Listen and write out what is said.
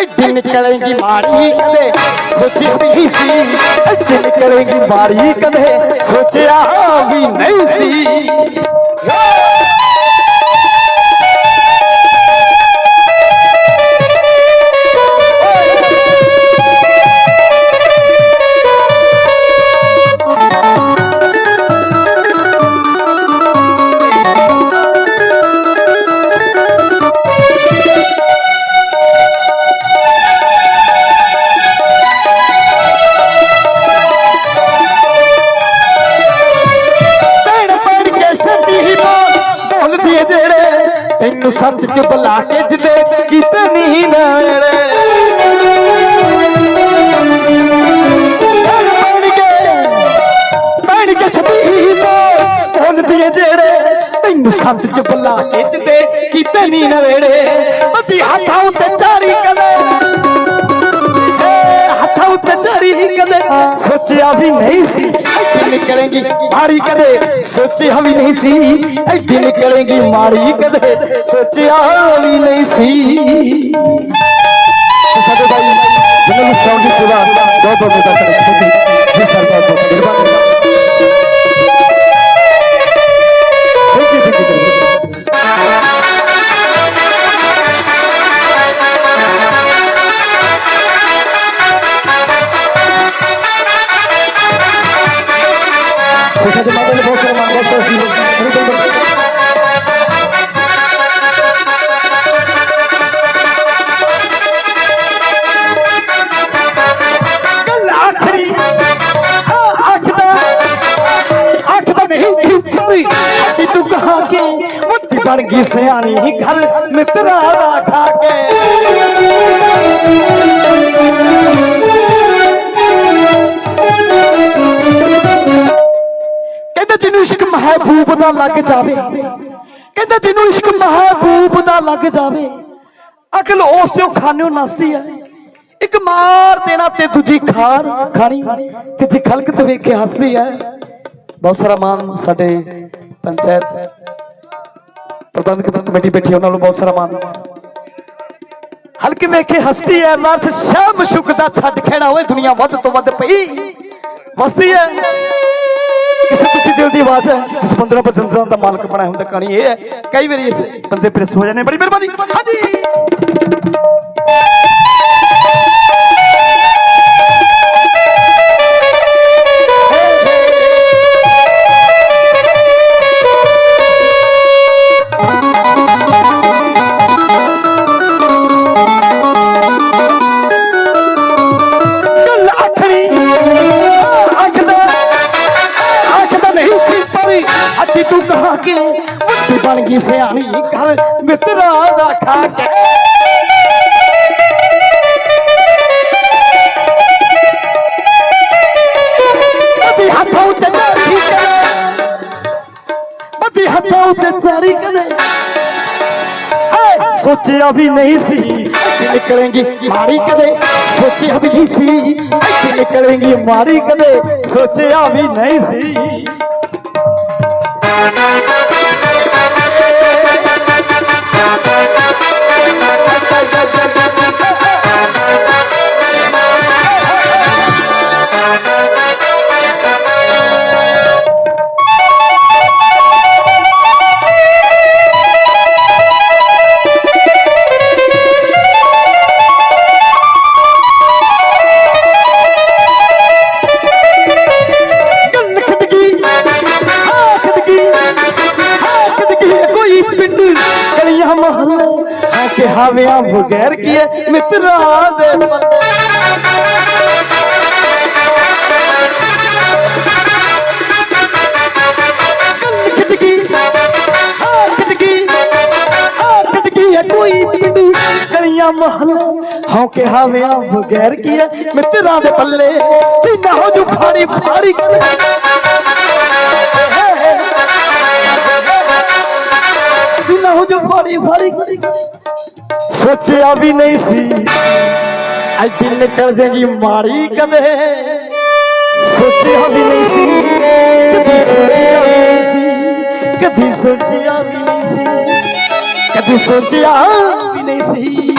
ਐਡੀ ਨਿਕਲੇਗੀ ਮਾੜੀ ਕਦੇ। ਸੋਚੀ ਨਹੀਂ ਸੀ ਐਡੀ ਨਿਕਲੇਗੀ ਮਾੜੀ ਕਦੇ। ਸੋਚਿਆ ਵੀ ਨਹੀਂ ਸੀ। ਤੈਨੂੰ ਸੱਤ ਚ ਬੁਲਾ ਕੇ ਜਦੇ ਕੀਤੇ ਨਹੀਂ ਨੇੜੇ। ਭੈਣ ਕੇ ਭੈਣ ਕੇ ਸੱਦੀ ਹੀ ਬੋਲ ਬੋਲਦੀ ਜਿਹੜੇ ਤੈਨੂੰ ਸੱਤ ਚ ਬੁਲਾ ਕੇ ਜਦੇ ਕੀਤੇ ਨਹੀਂ ਨੇੜੇ। ਉਹਦੀ ਹੱਥਾਂ ਉੱਤੇ ਚਾਰੀ ਕਦੇ بھاری کدے؟ سوچیا بھی نہیں سی۔ ایڈی نکلیں گی، بھاری کدے؟ سوچیا بھی نہیں سی۔ ایڈی نکلیں گی، ماری کدے؟ سوچیا بھی نہیں سی۔ سادے بھائی جنہوں نے سونڈی جی سوا دو دو دو సంవత్సరం ఆగస్టు سیانی گھر مترا ਮਹਿਬੂਬ ਦਾ ਲੱਗ ਜਾਵੇ। ਕਹਿੰਦਾ ਜਿਹਨੂੰ ਇਸ਼ਕ ਮਹਿਬੂਬ ਦਾ ਲੱਗ ਜਾਵੇ, ਅਕਲ ਉਸ ਤੇ ਖਾਨਿਓ ਨਸਦੀ ਹੈ ਇੱਕ ਮਾਰ ਦੇਣਾ ਤੇ ਦੂਜੀ ਖਾਰ ਖਾਣੀ। ਕਿ ਜੇ ਖਲਕ ਤੇ ਵੇਖ ਕੇ ਹੱਸਦੀ ਹੈ ਬਹੁਤ ਸਾਰਾ ਮਾਨ ਸਾਡੇ ਪੰਚਾਇਤ ਪ੍ਰਬੰਧਕ ਕਮੇਟੀ ਬੈਠੀ ਉਹਨਾਂ ਨੂੰ ਬਹੁਤ ਸਾਰਾ ਮਾਨ। ਹਲਕੇ ਵੇਖੇ ਹਸਤੀ ਹੱਸਦੀ ਹੈ ਮਰਸ ਸ਼ਾਮ ਸ਼ੁਕ ਦਾ ਛੱਡ ਖੇੜਾ ਹੋਏ ਦੁਨੀਆ ਵੱਧ ਤੋਂ ਵੱਧ ਪਈ। ਵਸਦੀ ਹੈ ਕਿਸੇ ਦੁਖੀ ਦਿਲ ਦੀ ਆਵਾਜ਼ ਹੈ? ਜਿਸ ਬੰਦੇ ਨੂੰ ਆਪਾਂ ਦਾ ਮਾਲਕ ਬਣਾਇਆ ਹੁੰਦਾ, ਕਹਾਣੀ ਇਹ ਹੈ। ਕਈ ਵਾਰੀ ਇਸ ਬੰਦੇ ਪ੍ਰੈਸ ਹੋ ਜਾਂਦੇ ਬੜੀ ਮਿਹਰਬਾਨੀ। ਹਾਂਜੀ। ਤੂੰ ਕਹਾ ਕੇ ਮੁੱਠੀ ਬਣ ਗਈ ਸਿਆਣੀ ਘਰ ਮਿੱਤਰਾ ਦਾ ਖਾ ਕੇ। ਬੱਦੀ ਹੱਥਾਂ ਉੱਤੇ ਚੜੀ ਕਦੇ। ਬੱਦੀ ਹੱਥਾਂ ਉੱਤੇ ਚੜੀ ਕਦੇ। ਸੋਚਿਆ ਵੀ ਨਹੀਂ ਸੀ ਕਿ ਨਿਕਲੇਗੀ ਮਾੜੀ ਕਦੇ। ਸੋਚਿਆ ਵੀ ਨਹੀਂ ਸੀ ਕਿ ਨਿਕਲੇਗੀ ਮਾਰੀ ਕਦੇ। ਸੋਚਿਆ ਵੀ ਨਹੀਂ ਸੀ। Thank you. ਆ ਕੇ ਹਾਵਿਆਂ ਬਗੈਰ ਕੀਏ ਮਿੱਤਰਾਂ ਦੇ ਪੱਲੇ ਗੱਲ ਖਦਗੀ ਆਖਦਗੀ ਆਖਦਗੀ ਕੋਈ ਪਿੰਡ ਗਲੀਆਂ ਮਹੱਲੇ ਹਾਂ ਕਿ ਹਾਵਿਆਂ ਬਗੈਰ ਕੀਏ ਮਿੱਤਰਾਂ ਦੇ ਪੱਲੇ ਸੀਨਾ ਹੋ ਫਾੜੀ ਫਾੜੀ ਕਦੇ ਜਿੰਨਾ ਹੋ ਜੋ ਫਾੜੀ ਫਾੜੀ سوچیا بھی نہیں سی اج دل نکل جائے گی ماری کدے سوچیا بھی نہیں سی کدی سوچیا بھی نہیں سی کدی سوچیا بھی نہیں سی کدی سوچیا بھی نہیں سی